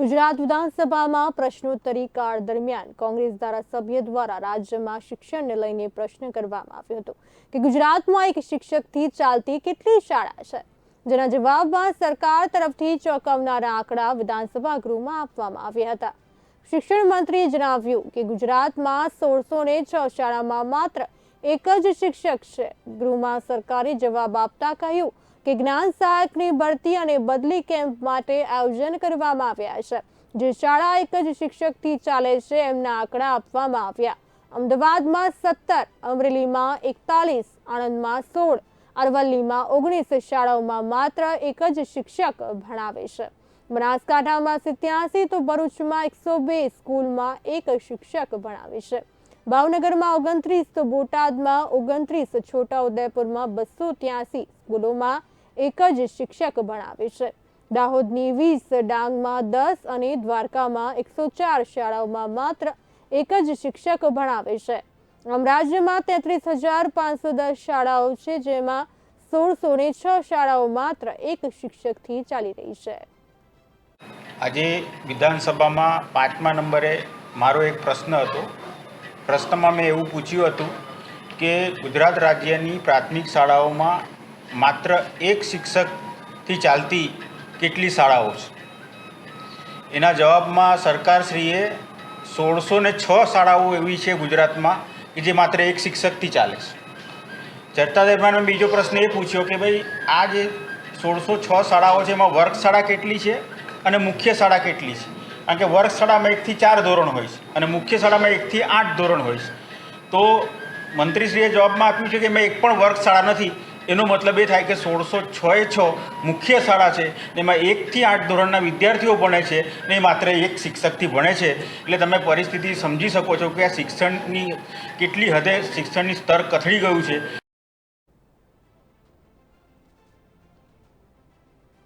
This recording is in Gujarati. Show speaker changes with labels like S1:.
S1: ગુજરાત વિધાનસભામાં પ્રશ્નોત્તરી કાળ દરમિયાન કોંગ્રેસ ધારાસભ્ય દ્વારા રાજ્યમાં શિક્ષણને લઈને પ્રશ્ન કરવામાં આવ્યો હતો કે ગુજરાતમાં એક શિક્ષકથી ચાલતી કેટલી શાળા છે? જેના જવાબમાં સરકાર તરફથી ચોંકાવનારા આંકડા વિધાનસભા ગૃહમાં આપવામાં આવ્યા હતા. શિક્ષણ મંત્રીએ જણાવ્યું કે ગુજરાતમાં સોળસો ને છ શાળામાં માત્ર એક જ શિક્ષક છે. ગૃહમાં સરકારે જવાબ આપતા કહ્યું કે જ્ઞાન સહાયકની ભરતી અને બદલી કેમ્પ માટે આયોજન કરવામાં આવ્યા છે. જે શાળા એક જ શિક્ષકથી ચાલે છે એમના આંકડા આપવામાં આવ્યા. અમદાવાદમાં સત્તર, અમરેલીમાં એકતાલીસ, આણંદમાં સોળ, અરવલ્લીમાં ઓગણીસ શાળાઓમાં માત્ર એક જ શિક્ષક ભણાવે છે. બનાસકાંઠામાં સિત્યાસી તો ભરૂચમાં એકસો બે સ્કૂલમાં એક શિક્ષક ભણાવે છે. ભાવનગરમાં ઓગણત્રીસ તો બોટાદમાં ઓગણત્રીસ, છોટાઉદેપુરમાં બસો ત્યાસી સ્કૂલોમાં એક જ શિક્ષક ભણાવે છે. દાહોદની વીસ, ડાંગમાં દસ અને દ્વારકામાં એકસો ચાર શાળાઓમાં માત્ર એક જ શિક્ષક ભણાવે છે. આમ રાજ્યમાં તેત્રીસ હજાર પાંચસો દસ શાળાઓ છે, જેમાં સોળસો ને છ શાળાઓ માત્ર એક શિક્ષકથી ચાલી રહી છે.
S2: આજે વિધાનસભામાં પાંચમા નંબરે મારો એક પ્રશ્ન હતો. પ્રશ્નમાં મેં એવું પૂછ્યું હતું કે ગુજરાત રાજ્યની પ્રાથમિક શાળાઓમાં માત્ર એક શિક્ષકથી ચાલતી કેટલી શાળાઓ છે? એના જવાબમાં સરકારશ્રીએ સોળસો ને છ શાળાઓ એવી છે ગુજરાતમાં કે જે માત્ર એક શિક્ષકથી ચાલે છે. ચર્ચા દરમિયાન બીજો પ્રશ્ન એ પૂછ્યો કે ભાઈ, આ જે સોળસો છ શાળાઓ છે, એમાં વર્ગ શાળા કેટલી છે અને મુખ્ય શાળા કેટલી છે? કારણ કે વર્ગ શાળામાં એકથી ચાર ધોરણ હોય છે અને મુખ્ય શાળામાં એકથી આઠ ધોરણ હોય છે. તો મંત્રીશ્રીએ જવાબમાં આપ્યું છે કે મેં એક પણ વર્ગ શાળા નથી. એનો મતલબ એ થાય કે સોળસો છ એ છ મુખ્ય શાળા છે એમાં એકથી આઠ ધોરણના વિદ્યાર્થીઓ ભણે છે ને એ માત્ર એક શિક્ષકથી ભણે છે. એટલે તમે પરિસ્થિતિ સમજી શકો છો કે આ શિક્ષણની કેટલી હદે શિક્ષણની સ્તર કથળી ગયું છે.